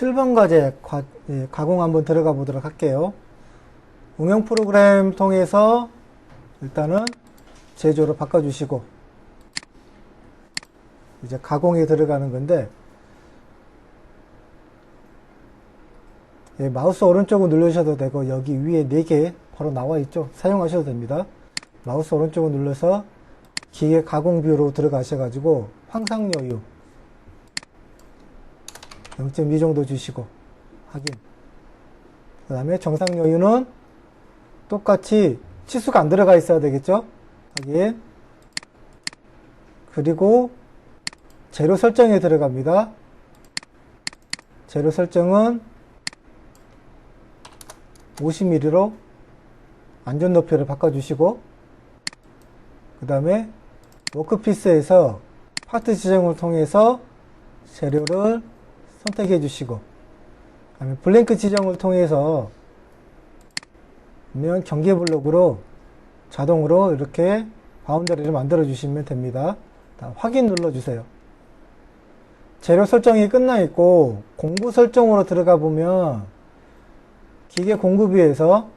7번 과제 과- 예, 가공 한번 들어가 보도록 할게요. 응용 프로그램 통해서 일단은 제조로 바꿔주시고 이제 가공에 들어가는 건데 예, 마우스 오른쪽을 누르셔도 되고 여기 위에 4개 바로 나와 있죠. 사용하셔도 됩니다. 마우스 오른쪽을 눌러서 기계 가공 뷰로 들어가셔가지고 황상 여유 0.2 정도 주시고 확인. 그 다음에 정상 여유는 똑같이 치수가 안 들어가 있어야 되겠죠? 확인. 그리고 재료 설정에 들어갑니다. 재료 설정은 50mm로 안전 높이를 바꿔주시고 그 다음에 워크피스에서 파트 지정을 통해서 재료를 선택해 주시고 그다음에 블랭크 지정을 통해서 면 경계 블록으로 자동으로 이렇게 바운더리를 만들어 주시면 됩니다. 확인 눌러 주세요. 재료 설정이 끝나 있고 공구 설정으로 들어가 보면 기계 공구비에서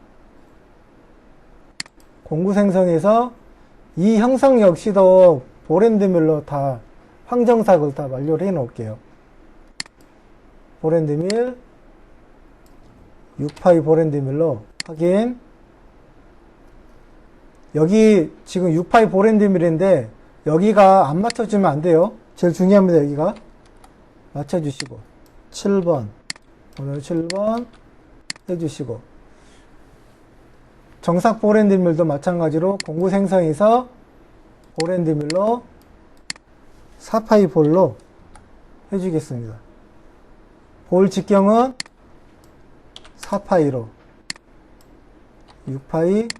공구 생성에서 이 형상 역시도 보랜드밀로 다 황정삭을 다 완료를 해 놓을게요. 보랜드밀 6파이 보랜드밀로 확인. 여기 지금 6파이 보랜드밀인데 여기가 안 맞춰주면 안 돼요. 제일 중요합니다 여기가. 맞춰주시고. 7번. 오늘 7번 해주시고. 정삭 보랜드밀도 마찬가지로 공구 생성에서 보랜드밀로 4파이 볼로 해주겠습니다 볼 직경은 4파이로 6파이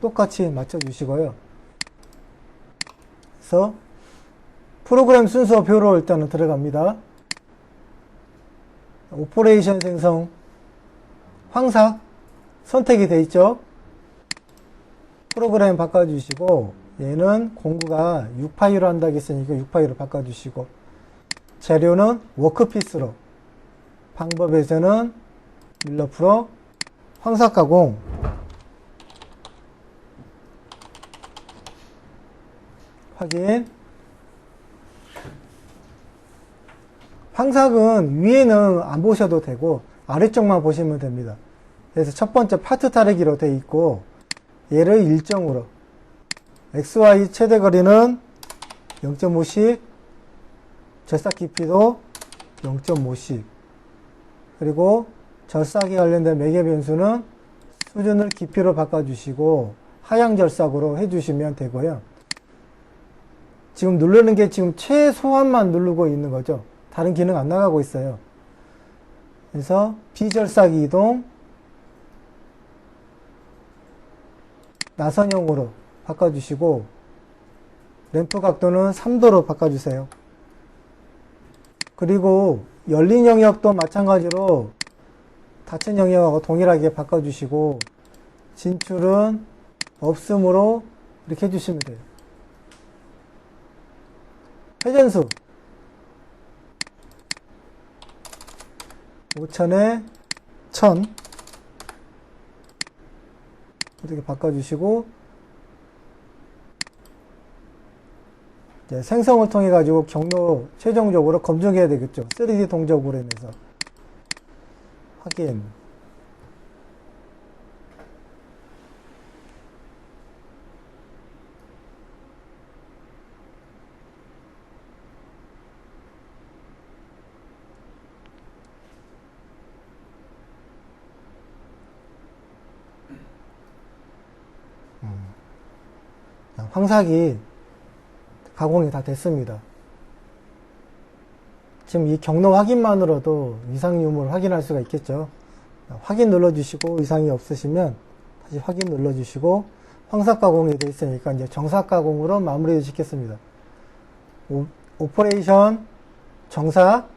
똑같이 맞춰주시고요. 그래서 프로그램 순서표로 일단은 들어갑니다. 오퍼레이션 생성 황삭 선택이 되어 있죠. 프로그램 바꿔주시고 얘는 공구가 6파이로 한다고 했으니까 6파이로 바꿔주시고 재료는 워크피스로 방법에서는 밀러 프로 황삭 가공 확인 황삭은 위에는 안 보셔도 되고 아래쪽만 보시면 됩니다. 그래서 첫 번째 파트 타르기로 되어 있고 얘를 일정으로 XY 최대 거리는 0.5씩 절삭 깊이도 0.5씩 그리고 절삭에 관련된 매개 변수는 수준을 깊이로 바꿔주시고 하향 절삭으로 해주시면 되고요. 지금 누르는 게 지금 최소한만 누르고 있는 거죠. 다른 기능 안 나가고 있어요. 그래서 비절삭 이동 나선형으로 바꿔주시고 램프 각도는 3도로 바꿔주세요. 그리고 열린 영역도 마찬가지로 닫힌 영역하고 동일하게 바꿔주시고 진출은 없음으로 이렇게 해주시면 돼요. 회전수 5천에 1000 이렇게 바꿔주시고 이제 생성을 통해 가지고 경로 최종적으로 검증해야 되겠죠. 3D 동적으로 인해서 확인. 황삭이 가공이 다 됐습니다. 지금 이 경로 확인만으로도 이상 유무를 확인할 수가 있겠죠. 확인 눌러주시고 이상이 없으시면 다시 확인 눌러주시고 황삭 가공이 되어 있으니까 이제 정삭 가공으로 마무리 짓겠습니다. 오, 오퍼레이션 정삭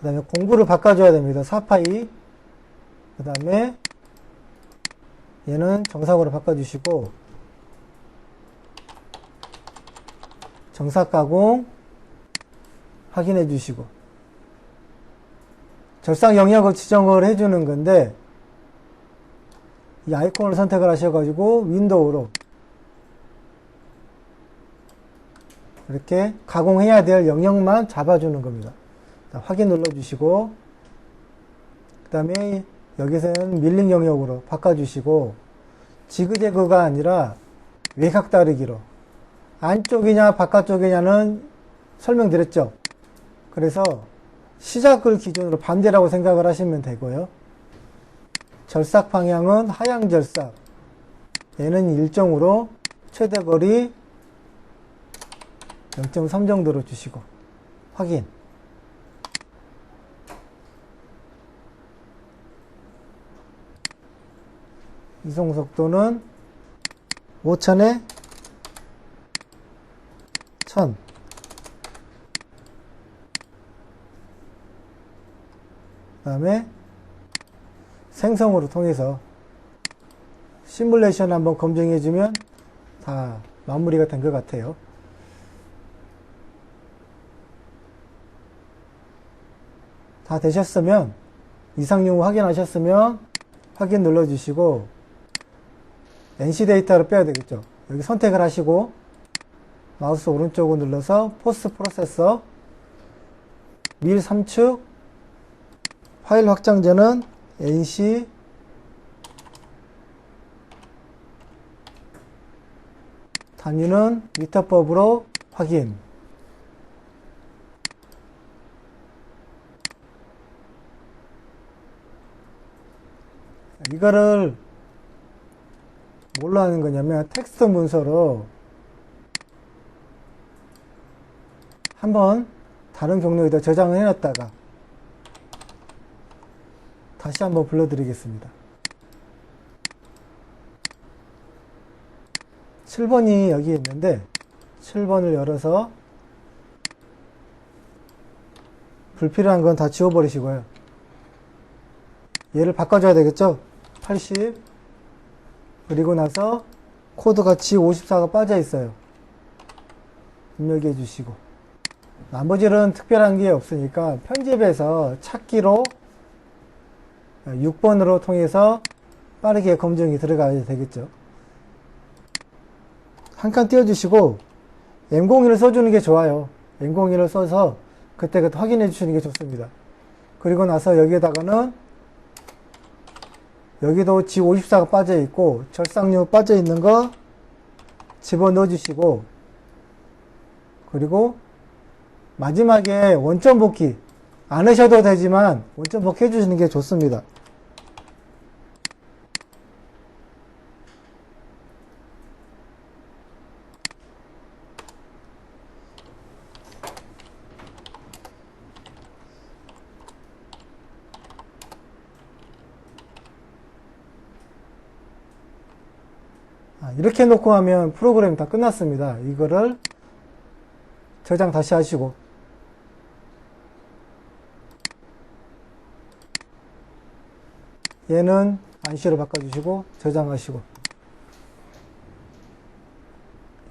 그 다음에 공구를 바꿔줘야 됩니다. 4파이 그 다음에 얘는 정삭으로 바꿔주시고 정삭 가공 확인해 주시고 절상 영역을 지정을 해 주는 건데 이 아이콘을 선택을 하셔가지고 윈도우로 이렇게 가공해야 될 영역만 잡아주는 겁니다. 자, 확인 눌러주시고 그 다음에 여기서는 밀링 영역으로 바꿔주시고 지그재그가 아니라 외곽 다르기로 안쪽이냐 바깥쪽이냐는 설명드렸죠. 그래서 시작을 기준으로 반대라고 생각을 하시면 되고요. 절삭 방향은 하향 절삭. 얘는 일정으로 최대 거리 0.3 정도로 주시고 확인. 이송 속도는 5천에 1000. 그다음에 생성으로 통해서 시뮬레이션 한번 검증해 주면 다 마무리가 된 것 같아요. 다 되셨으면 이상용 확인하셨으면 확인 눌러주시고 NC 데이터를 빼야 되겠죠. 여기 선택을 하시고 마우스 오른쪽을 눌러서 포스트 프로세서 밀 3축 파일 확장자는 NC 단위는 미터법으로 확인. 이거를 뭘로 하는 거냐면 텍스트 문서로 한번 다른 경로에다 저장을 해놨다가 다시 한번 불러드리겠습니다. 7번이 여기 있는데 7번을 열어서 불필요한 건 다 지워버리시고요. 얘를 바꿔줘야 되겠죠? 80 그리고 나서 코드가 G54가 빠져 있어요. 입력해 주시고 나머지는 특별한 게 없으니까 편집해서 찾기로 6번으로 통해서 빠르게 검증이 들어가야 되겠죠. 한 칸 띄워주시고 M01을 써주는 게 좋아요. M01을 써서 그때그때 확인해 주시는 게 좋습니다. 그리고 나서 여기에다가는 여기도 G54가 빠져 있고 절삭류 빠져 있는 거 집어 넣어 주시고 그리고 마지막에 원점 복귀 안 하셔도 되지만 원점 복귀 해주시는 게 좋습니다. 아, 이렇게 놓고 하면 프로그램이 다 끝났습니다. 이거를 저장 다시 하시고 얘는 안시로 바꿔주시고 저장하시고.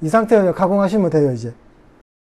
이 상태로 가공하시면 돼요 이제